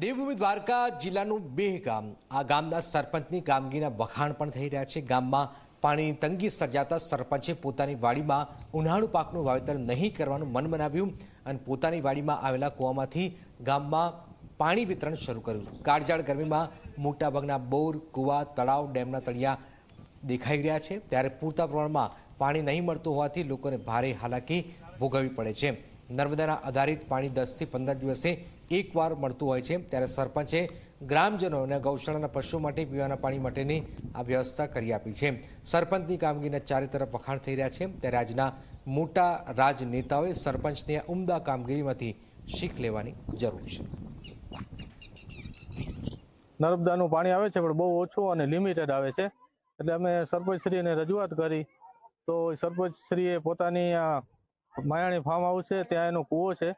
દેવભૂમિ દ્વારકા જિલ્લાનું બેહ ગામ. આ ગામના સરપંચની કામગીરીના વખાણ પણ થઈ રહ્યા છે. ગામમાં પાણીની તંગી સર્જાતા સરપંચે પોતાની વાડીમાં ઉનાળુ પાકનું વાવેતર નહીં કરવાનું મન બનાવ્યું અને પોતાની વાડીમાં આવેલા કૂવામાંથી ગામમાં પાણી વિતરણ શરૂ કર્યું. કાળજાળ ગરમીમાં મોટાભાગના બોર, કૂવા, તળાવ, ડેમના તળિયા દેખાઈ રહ્યા છે. ત્યારે પૂરતા પ્રમાણમાં પાણી નહીં મળતું હોવાથી લોકોને ભારે હાલાકી ભોગવવી પડે છે. નર્મદાના આધારિત પાણી દસથી પંદર દિવસે એકવાર મળતું હોય છે, ત્યારે સરપંચે ગ્રામજનો અને ગૌશાળાના પશુઓ માટે, પીવાના પાણી માટેની આ વ્યવસ્થા કરી આપી છે. સરપંચની કામગીરીના ચારે તરફ વખાણ થઈ રહ્યા છે. ત્યારે આજના મોટા રાજનેતાઓએ સરપંચની આ ઉમદા કામગીરીમાંથી શીખ લેવાની જરૂર છે. નર્મદાનું પાણી આવે છે, પણ બહુ ઓછું અને લિમિટેડ આવે છે. એટલે અમે સરપંચશ્રીને રજૂઆત કરી. તો સરપંચશ્રીએ પોતાની આ માયાણી ફાર્મ હાઉસ છે, ત્યાં એનો કૂવો છે.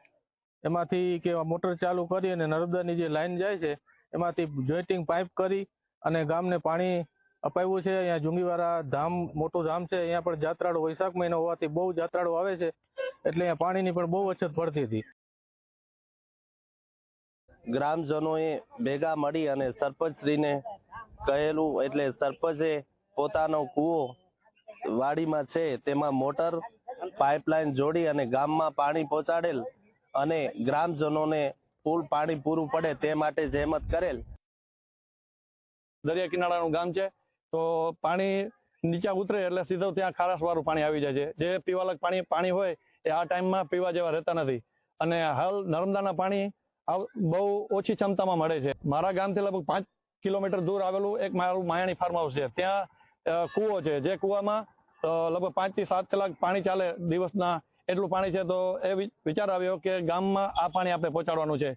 એમાંથી કે મોટર ચાલુ કરી અને નર્મદાની જે લાઈન જાય છે, એમાંથી જોઈટિંગ પાઇપ કરી અને ગામને પાણી અપાવ્યું છે. અહીંયા જુંગીવાળા ધામ, મોટું ધામ છે. અહીંયા પણ જાત્રાળુ વૈશાખ મહિનો હોવાથી બહુ જાત્રાળુ આવે છે. એટલે અહીંયા પાણીની પણ બહુ અછત પડતી હતી. ગ્રામજનોએ ભેગા મળી અને સરપંચશ્રીને કહેલું એટલે સરપંચે પોતાનો કૂવો વાડીમાં છે, તેમાં મોટર, પાઇપલાઇન જોડી અને ગામમાં પાણી પહોંચાડેલ અને ગ્રામજનોને ફૂલ પાણી પૂરું પડે તે માટે જહેમત કરેલ. દરિયા કિનારાનું ગામ છે, તો પાણી નીચે ઉતરે એટલે સીધો ત્યાં ખારાશ પાણી આવી જાય છે. જે પીવાલાયક પાણી પાણી હોય એ આ ટાઈમમાં પીવા જેવા રહેતા નથી. અને હાલ નર્મદાના પાણી બહુ ઓછી ક્ષમતામાં મળે છે. મારા ગામથી લગભગ પાંચ કિલોમીટર દૂર આવેલું એક મારું માયાણી ફાર્મ હાઉસ છે. ત્યાં કૂવો છે. જે કૂવામાં લગભગ પાંચથી સાત કલાક પાણી ચાલે દિવસના એટલું પાણી છે. તો એ વિચાર આવ્યો કે ગામમાં આ પાણી આપણે પહોંચાડવાનું છે.